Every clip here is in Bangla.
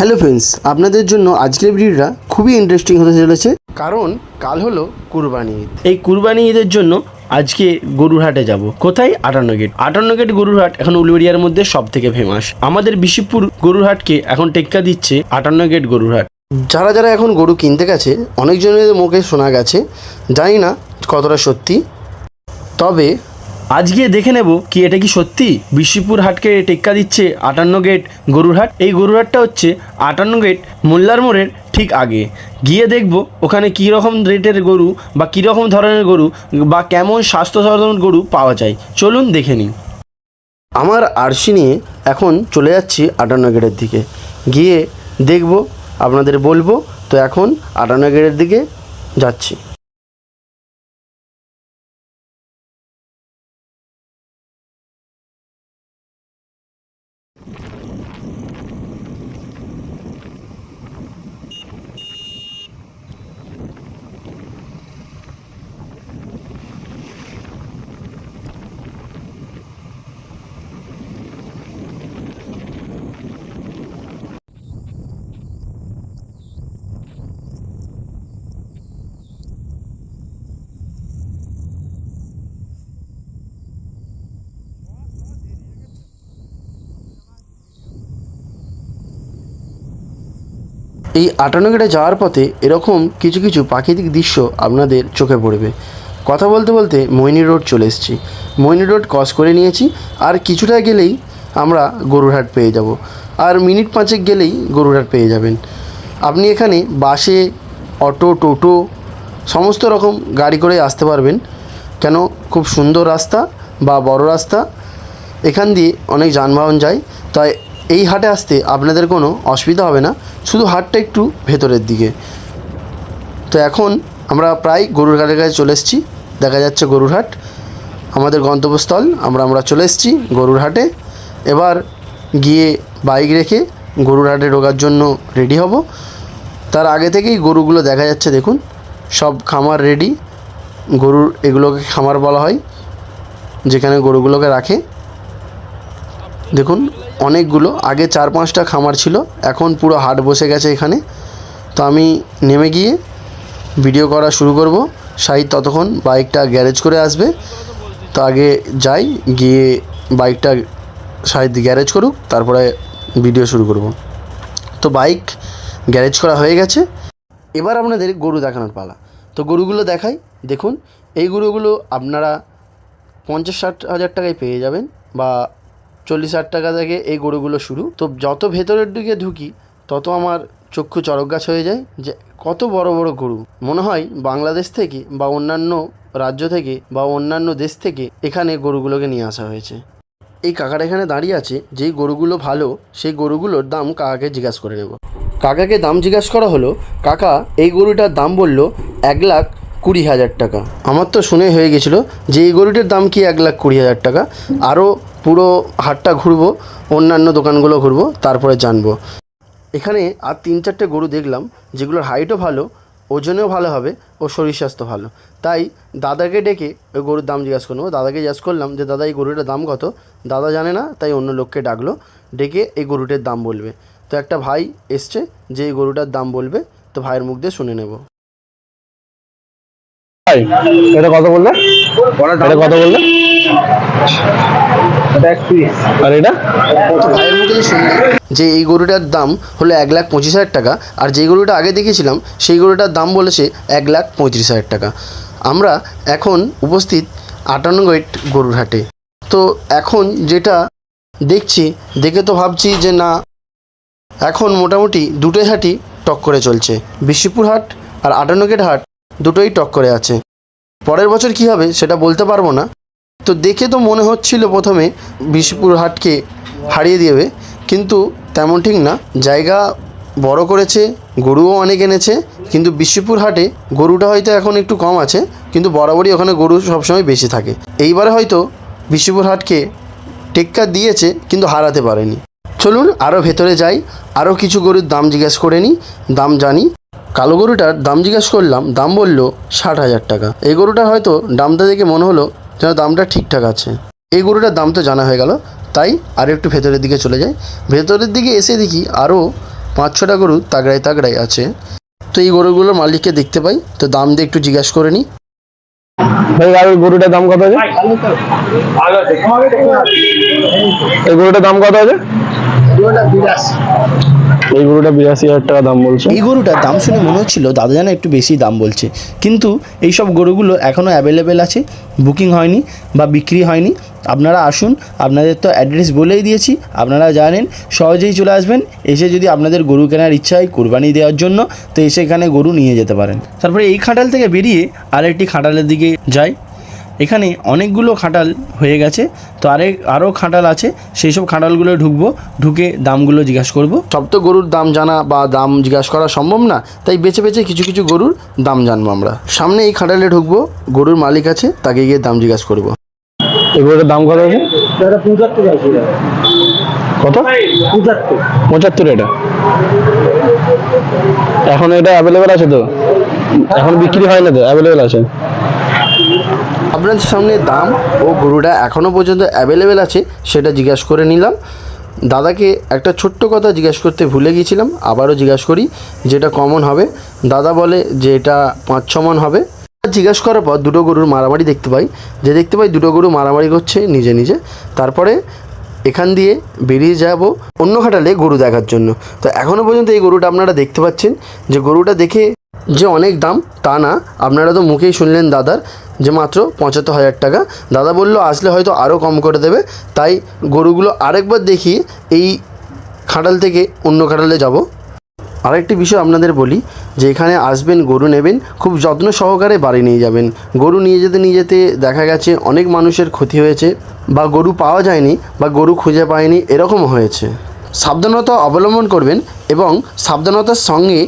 হ্যালো ফ্রেন্ডস, আপনাদের জন্য আজকের ভিডিওটা খুবই ইন্টারেস্টিং হতে চলেছে। কারণ কাল হলো কুরবানি ঈদ। এই কুরবানি ঈদের জন্য আজকে গরুর হাটে যাব। কোথায়? আটান্ন গেট। আটান্ন গেট গরুর হাট এখন উলবেড়িয়ার মধ্যে সব থেকে ফেমাস আমাদের বিশিবপুর গরুর হাটকে এখন টেক্কা দিচ্ছে আটান্ন গেট গরুর হাট যারা যারা এখন গরু কিনতে গেছে, অনেকজনের মুখে শোনা গেছে, জানি না কতটা সত্যি। তবে আজকে দেখে নেব কি এটা কি সত্যি। বিশিপুর হাটকে টেক্কা দিচ্ছে আটান্ন গেট গরুর হাট। এই গরুর হাটটা হচ্ছে আটান্ন গেট মোল্লার মোড়ের ঠিক আগে। গিয়ে দেখব ওখানে কী রকম রেটের গরু বা কী রকম ধরনের গরু বা কেমন স্বাস্থ্য সচেতন গরু পাওয়া যায়। চলুন দেখে নিন আমার আরশি নিয়ে এখন চলে যাচ্ছি আটান্ন গেটের দিকে। গিয়ে দেখব, আপনাদের বলব, তো এখন আটান্ন গেটের দিকে যাচ্ছি। এই আটানগরে যাওয়ার পথে এরকম কিছু কিছু প্রাকৃতিক দৃশ্য আপনাদের চোখে পড়বে। কথা বলতে বলতে মৈনি রোড চলে এসেছি। মৈনি রোড ক্রস করে নিয়েছি আর কিছুটা গেলেই আমরা গরুরহাট পেয়ে যাব। আর মিনিট পাঁচেক গেলেই গরুরহাট পেয়ে যাবেন। আপনি এখানে বাসে, অটো, টোটো সমস্ত রকম গাড়ি করে আসতে পারবেন। কেন? খুব সুন্দর রাস্তা বা বড় রাস্তা। এখান দিয়ে অনেক যানবাহন যায়। তাই এই হাটে আসতে আপনাদের কোনো অসুবিধা হবে না, শুধু হাটটা একটু ভেতরের দিকে। তো এখন আমরা প্রায় গরুর ঘাটের কাছে চলে এসেছি, দেখা যাচ্ছে গরুর হাট। আমাদের গন্তব্যস্থল, আমরা আমরা চলে এসেছি গরুর হাটে। এবার গিয়ে বাইক রেখে গরুর হাটে ঢোকার জন্য রেডি হব। তার আগে থেকেই গরুগুলো দেখা যাচ্ছে, দেখুন, সব খামার রেডি গরুর, এগুলোকে খামার বলা হয়, যেখানে গরুগুলোকে রাখে। দেখুন অনেকগুলো। আগে চার পাঁচটা খামার ছিল, এখন পুরো হাট বসে গেছে এখানে। তো আমি নেমে গিয়ে ভিডিও করা শুরু করব। সাহিদ ততক্ষণ বাইকটা গ্যারেজ করে আসবে। তো আগে যাই, গিয়ে বাইকটা সাহিদ গ্যারেজ করুক, তারপরে ভিডিও শুরু করব। তো বাইক গ্যারেজ করা হয়ে গেছে। এবার আপনাদের গরু দেখানোর পালা। তো গরুগুলো দেখাই, দেখুন, এই গরুগুলো আপনারা পঞ্চাশ ষাট হাজার টাকায় পেয়ে যাবেন বা চল্লিশ হাজার টাকা থেকে এই গরুগুলো শুরু। তো যত ভেতরের দিকে ঢুকি, তত আমার চক্ষু চরক গাছ হয়ে যায় যে কত বড় বড় গরু। মনে হয় বাংলাদেশ থেকে বা অন্যান্য রাজ্য থেকে বা অন্যান্য দেশ থেকে এখানে গরুগুলোকে নিয়ে আসা হয়েছে। এই কাকার এখানে দাঁড়িয়ে আছে, যেই গরুগুলো ভালো, সেই গরুগুলোর দাম কাকাকে জিজ্ঞাসা করে নেব। কাকাকে দাম জিজ্ঞাসা করা হলো, কাকা এই গরুটার দাম বলল এক লাখ কুড়ি হাজার টাকা। আমার তো শুনে হয়ে গেছিল যে এই গরুটার দাম কি এক লাখ কুড়ি হাজার টাকা? আরও পুরো হাটটা ঘুরবো অন্যান্য দোকানগুলো ঘুরবো তারপরে জানব। এখানে আর তিন চারটে গরু দেখলাম যেগুলোর হাইটও ভালো ওজনেও ভালো হবে ও শরীর স্বাস্থ্য ভালো। তাই দাদাকে ডেকে ওই গরুর দাম জিজ্ঞাসা করব দাদাকে জিজ্ঞাসা করলাম যে দাদা এই গরুটার দাম কত? দাদা জানে না তাই অন্য লোককে ডাকলো ডেকে এই গরুটার দাম বলবে। তো একটা ভাই এসছে যে এই গরুটার দাম বলবে তো ভাইয়ের মুখ দিয়ে শুনে নেব। ভাই, এটা কত বললে? এটা কত বললে? আর এটা? যে এই গরুটার দাম হলো এক লাখ পঁচিশ হাজার টাকা আর যেই গরুটা আগে দেখেছিলাম সেই গরুটার দাম বলেছে এক লাখ পঁয়ত্রিশ হাজার টাকা। আমরা এখন উপস্থিত আটান্ন গেট গরুর হাটে। তো এখন যেটা দেখছি দেখে তো ভাবছি যে না এখন মোটামুটি দুটোই হাটই টক করে চলছে। বিশিপুর হাট আর আটান্ন গেট হাট দুটোই টক করে আছে। পরের বছর কী হবে সেটা বলতে পারব না। তো দেখে তো মনে হচ্ছিল প্রথমে বিশপুর হাটকে হারিয়ে দেবে, কিন্তু তেমন ঠিক না। জায়গা বড় করেছে, গরুও অনেক এনেছে, কিন্তু বিশ্বপুর হাটে গরুটা হয়তো এখন একটু কম আছে, কিন্তু বরাবরই ওখানে গরু সবসময় বেশি থাকে। এইবারে হয়তো বিশ্বপুর হাটকে টেক্কা দিয়েছে, কিন্তু হারাতে পারেনি। চলুন আরও ভেতরে যাই আরও কিছু গরুর দাম জিজ্ঞেস করে নিই দাম জানি। কালো গরুটার দাম জিজ্ঞেস করলাম, দাম বলল ষাট হাজার টাকা। এই গরুটার হয়তো দামটা দেখে মনে হলো যেন দামটা ঠিকঠাক আছে। এই গরুটার দাম তো জানা হয়ে গেল তাই আরও একটু ভেতরের দিকে চলে যাই। ভেতরের দিকে এসে দেখি আরও পাঁচ ছটা গরু তাগড়ায় তাগড়ায় আছে। তো এই গরুগুলোর মালিককে দেখতে পাই তো দাম দিয়ে একটু জিজ্ঞাসা করে নিই ভাই আর ওই গরুটার দাম কত আছে। এই গরুটার দাম কত আছে? এই গরুটা বিরাশি হাজার টাকা দাম বলছে। এই গরুটার দাম শুনে মনে হচ্ছিল দাদা যেন একটু বেশি দাম বলছে। কিন্তু এই সব গরুগুলো এখনও অ্যাভেলেবেল আছে বুকিং হয়নি বা বিক্রি হয়নি। আপনারা আসুন আপনাদের তো অ্যাড্রেস বলেই দিয়েছি আপনারা জানেন সহজেই চলে আসবেন এসে যদি আপনাদের গরু কেনার ইচ্ছা হয় কোরবানি দেওয়ার জন্য তো এসে এখানে গরু নিয়ে যেতে পারেন। তারপরে এই খাটাল থেকে বেরিয়ে আরেকটি খাটালের দিকে যাই। এখানে অনেকগুলো খাটাল হয়ে গেছে। তো আরেক আরও খাটাল আছে সেই সব খাটালগুলো ঢুকবো ঢুকে দামগুলো জিজ্ঞাসা করব। সব তো গরুর দাম জানা বা দাম জিজ্ঞাসা করা সম্ভব না তাই বেছে বেছে কিছু কিছু গরুর দাম জানব আমরা। সামনে এই খাটালে ঢুকবো গরুর মালিক আছে তাকে গিয়ে দাম জিজ্ঞাসা করব। এই গরুটার দাম কত আছে। কত? পঁচাত্তর। এটা। এখন এটা অ্যাভেলেবেল আছে তো? এখন বিক্রি হয় না তো অ্যাভেলেবেল আছে? আপনাদের সামনে দাম ও গরুটা এখনও পর্যন্ত অ্যাভেলেবেল আছে, সেটা জিজ্ঞাসা করে নিলাম। দাদাকে একটা ছোট্ট কথা জিজ্ঞাসা করতে ভুলে গিয়েছিলাম, আবারও জিজ্ঞাসা করি যেটা কমন হবে। দাদা বলে যে এটা পাঁচ ছ মন হবে। জিজ্ঞাসা করার পর দুটো গরুর মারামারি দেখতে পাই। যে দেখতে পাই দুটো গরু মারামারি করছে নিজে নিজে। তারপরে এখান দিয়ে বেরিয়ে যাব অন্য খাটালে গরু দেখার জন্য। তো এখনও পর্যন্ত এই গরুটা আপনারা দেখতে পাচ্ছেন। যে গরুটা দেখে যে অনেক দাম, তা না। আপনারা তো মুখেই শুনলেন দাদার যে মাত্র পঁচাত্তর হাজার টাকা। দাদা বলল, আসলে হয়তো আরও কম করে দেবে। তাই গরুগুলো আরেকবার দেখিয়ে এই খাটাল থেকে অন্য খাটালে যাব। আরেকটি বিষয় আপনাদের বলি যে এখানে আসবেন, গরু নেবেন, খুব যত্ন সহকারে বাড়ি নিয়ে যাবেন। গরু নিয়ে যেতে নিয়ে যেতে দেখা গেছে অনেক মানুষের ক্ষতি হয়েছে বা গরু পাওয়া যায়নি বা গরু খুঁজে পায়নি এরকম হয়েছে। সাবধানতা অবলম্বন করবেন এবং সাবধানতার সঙ্গে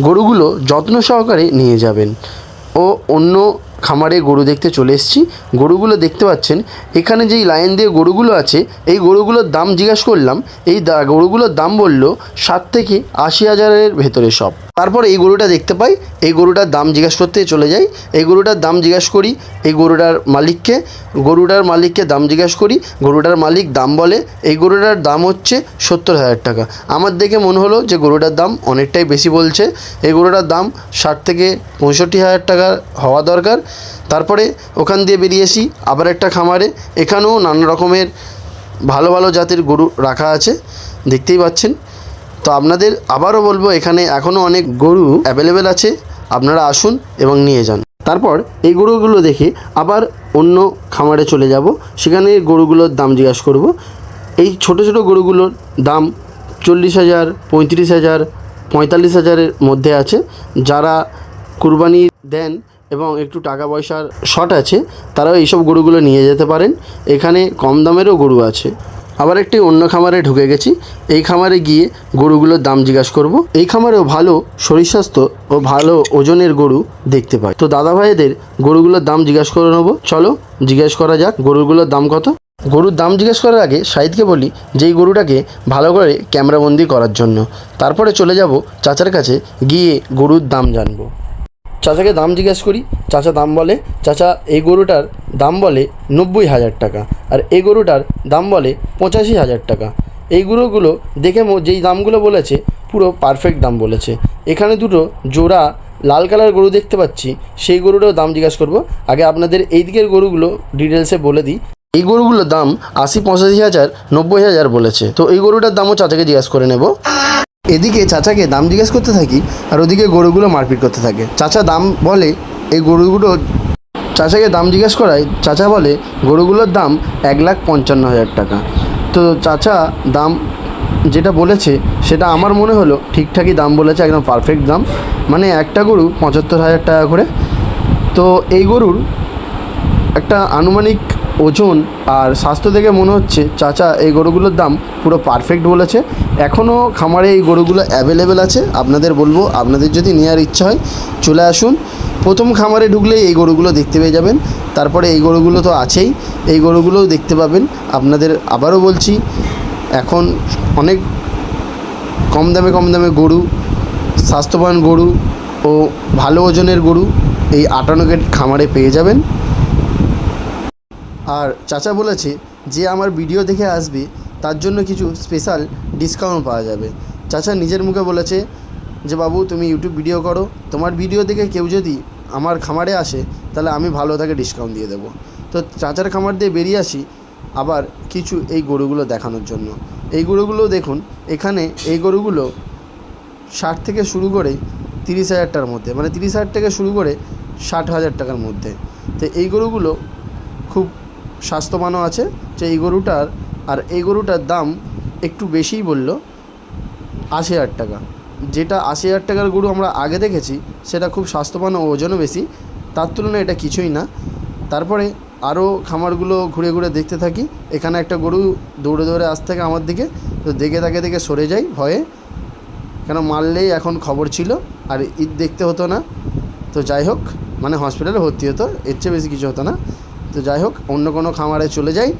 গরুগুলো যত্ন সহকারে নিয়ে যাবেন। ও অন্য খামারে গরু দেখতে চলে এসেছি। গরুগুলো দেখতে পাচ্ছেন, এখানে যেই লাইন দিয়ে গরুগুলো আছে, এই গরুগুলোর দাম জিজ্ঞাসা করলাম, এই গরুগুলোর দাম বলল ষাট থেকে আশি হাজারের ভেতরে সব। তারপর এই গরুটা দেখতে পাই, এই গরুটার দাম জিজ্ঞাসা করতে চলে যাই। এই গরুটার দাম জিজ্ঞাসা করি, এই গরুটার মালিককে গরুটার মালিককে দাম জিজ্ঞাসা করি, গরুটার মালিক দাম বলে, এই গরুটার দাম হচ্ছে সত্তর হাজার টাকা। আমার দেখে মনে হলো যে গরুটার দাম অনেকটাই বেশি বলছে। এই গরুটার দাম ষাট থেকে পঁয়ষট্টি হাজার টাকা হওয়া দরকার। তারপরে ওখান দিয়ে বেরিয়েছি আবার একটা খামারে। এখানেও নানা রকমের ভালো ভালো জাতের গরু রাখা আছে, দেখতেই পাচ্ছেন। তো আপনাদের আবারও বলব, এখানে এখনও অনেক গরু অ্যাভেলেবেল আছে, আপনারা আসুন এবং নিয়ে যান। তারপর এই গরুগুলো দেখে আবার অন্য খামারে চলে যাব, সেখানে গরুগুলোর দাম জিজ্ঞাসা করব। এই ছোট ছোট গরুগুলোর দাম চল্লিশ হাজার, পঁয়ত্রিশ হাজার, পঁয়তাল্লিশ হাজারের মধ্যে আছে। যারা কুরবানি দেন এবং একটু টাকা পয়সার শর্ট আছে, তারাও এইসব গরুগুলো নিয়ে যেতে পারেন। এখানে কম দামেরও গরু আছে। আবার একটি অন্য খামারে ঢুকে গেছি। এই খামারে গিয়ে গরুগুলোর দাম জিজ্ঞাসা করব। এই খামারেও ভালো শরীর স্বাস্থ্য ও ভালো ওজনের গরু দেখতে পাই। তো দাদা ভাইদের গরুগুলোর দাম জিজ্ঞাসা করে নেব। চলো জিজ্ঞেস করা যাক গরুগুলোর দাম কত। গরুর দাম জিজ্ঞেস করার আগে সাইদকে বলি যে এই গরুটাকে ভালো করে ক্যামেরাবন্দি করার জন্য। তারপরে চলে যাব চাচার কাছে গিয়ে গরুর দাম জানব। চাচাকে দাম জিজ্ঞেস করি, চাচা দাম বলে, চাচা এই গরুটার দাম বলে নব্বই হাজার টাকা আর এই গরুটার দাম বলে পঁচাশি হাজার টাকা। এই গরুগুলো দেখে যেই দামগুলো বলেছে, পুরো পারফেক্ট দাম বলেছে। এখানে দুটো জোড়া লাল কালার গরু দেখতে পাচ্ছি, সেই গরুটাও দাম জিজ্ঞাসা করব। আগে আপনাদের এই দিকের গরুগুলো ডিটেলসে বলে দিই। এই গরুগুলোর দাম আশি পঁচাশি হাজার, নব্বই হাজার বলেছে। তো এই গরুটার দামও চাচাকে জিজ্ঞাসা করে নেব। এদিকে চাচাকে দাম জিজ্ঞেস করতে থাকি, আর ওদিকে গরুগুলো মারপিট করতে থাকে। চাচা দাম বলে, এই গরুগুলো চাচাকে দাম জিজ্ঞেস করায়, চাচা বলে, গরুগুলোর দাম এক লাখ পঞ্চান্ন হাজার টাকা। তো চাচা দাম যেটা বলেছে, সেটা আমার মনে হলো ঠিকঠাকই দাম বলেছে, একদম পারফেক্ট দাম। মানে একটা গরু পঁচাত্তর হাজার টাকা করে। তো এই গরুর একটা আনুমানিক ওজন আর স্বাস্থ্য দেখে মনে হচ্ছে চাচা এই গরুগুলোর দাম পুরো পারফেক্ট বলেছে। এখনও খামারে এই গরুগুলো অ্যাভেলেবেল আছে, আপনাদের বলব, আপনাদের যদি নেওয়ার ইচ্ছা হয়, চলে আসুন। প্রথম খামারে ঢুকলেই এই গরুগুলো দেখতে পেয়ে যাবেন। তারপরে এই গরুগুলো তো আছেই, এই গরুগুলোও দেখতে পাবেন। আপনাদের আবারও বলছি, এখন অনেক কম দামে কম দামে গরু, স্বাস্থ্যবান গরু ও ভালো ওজনের গরু এই আটানো গেট খামারে পেয়ে যাবেন। আর চাচা বলেছে যে আমার ভিডিও দেখে আসবে, তার জন্য কিছু স্পেশাল ডিসকাউন্ট পাওয়া যাবে। চাচা নিজের মুখে বলেছে যে, বাবু, তুমি ইউটিউব ভিডিও করো। তোমার ভিডিও দেখে কেউ যদি আমার খামারে আসে, তাহলে আমি ভালো তাকে ডিসকাউন্ট দিয়ে দেবো। তো চাচার খামার দিয়ে বেরিয়ে আসি আবার কিছু এই গরুগুলো দেখানোর জন্য। এই গরুগুলো দেখুন, এখানে এই গরুগুলো ষাট থেকে শুরু করে তিরিশ হাজার টাকার মধ্যে মানে তিরিশ হাজার থেকে শুরু করে ষাট হাজার টাকার মধ্যে। তো এই গরুগুলো খুব স্বাস্থ্যবানও আছে, যে এই গরুটার, আর এই গরুটার দাম একটু বেশিই বলল, আশি হাজার টাকা। যেটা আশি হাজার টাকার গরু আমরা আগে দেখেছি, সেটা খুব স্বাস্থ্যবান ও ওজনও বেশি। তার তুলনায় এটা কিছুই না। তারপরে আরও খামারগুলো ঘুরে ঘুরে দেখতে থাকি। এখানে একটা গরু দৌড়ে দৌড়ে আসতে থাকে আমার দিকে, তো দেখে তাকে দেখে সরে যাই ভয়ে। কেন মারলেই এখন খবর ছিল, আর ঈদ দেখতে হতো না। তো যাই হোক মানে হসপিটালে ভর্তি হতো, এর চেয়ে বেশি কিছু হতো না। তো যাই হোক, অন্য কোনো খামারে চলে যাই,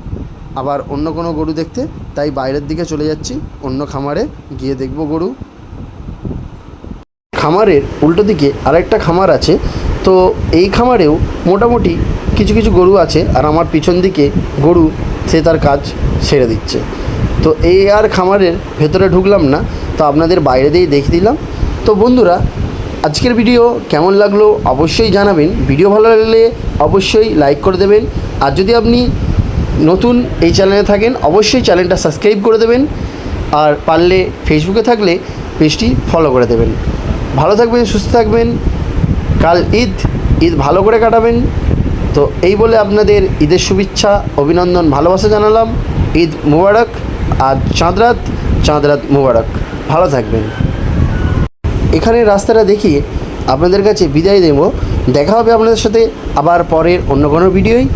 আবার অন্য কোনো গরু দেখতে, তাই বাইরের দিকে চলে যাচ্ছি, অন্য খামারে গিয়ে দেখব গরু। খামারের উল্টো দিকে আরেকটা খামার আছে, তো এই খামারেও মোটামুটি কিছু কিছু গরু আছে, আর আমার পিছন দিকে গরু, সে তার কাজ ছেড়ে দিচ্ছে। তো এই আর খামারের ভেতরে ঢুকলাম না, তো আপনাদের বাইরে দিয়েই দেখিয়ে দিলাম। তো বন্ধুরা আজকের ভিডিও কেমন লাগল অবশ্যই জানাবেন। ভিডিও ভালো লাগলে অবশ্যই লাইক করে দেবেন। আর যদি আপনি নতুন এই চ্যানেলে থাকেন, অবশ্যই চ্যানেলটা সাবস্ক্রাইব করে দেবেন। আর পারলে ফেসবুকে থাকলে পেজটি ফলো করে দেবেন। ভালো থাকবেন, সুস্থ থাকবেন। কাল ঈদ ঈদ ভালো করে কাটাবেন। তো এই বলে আপনাদের ঈদের শুভেচ্ছা, অভিনন্দন, ভালোবাসা জানালাম। ঈদ মুবারক। আর চাঁদরাত চাঁদরাত মুবারক। ভালো থাকবেন। এখানে রাস্তাটা দেখিয়ে আপনাদের কাছে বিদায় দেব। দেখা হবে আপনাদের সাথে আবার পরের অন্য কোনো ভিডিওই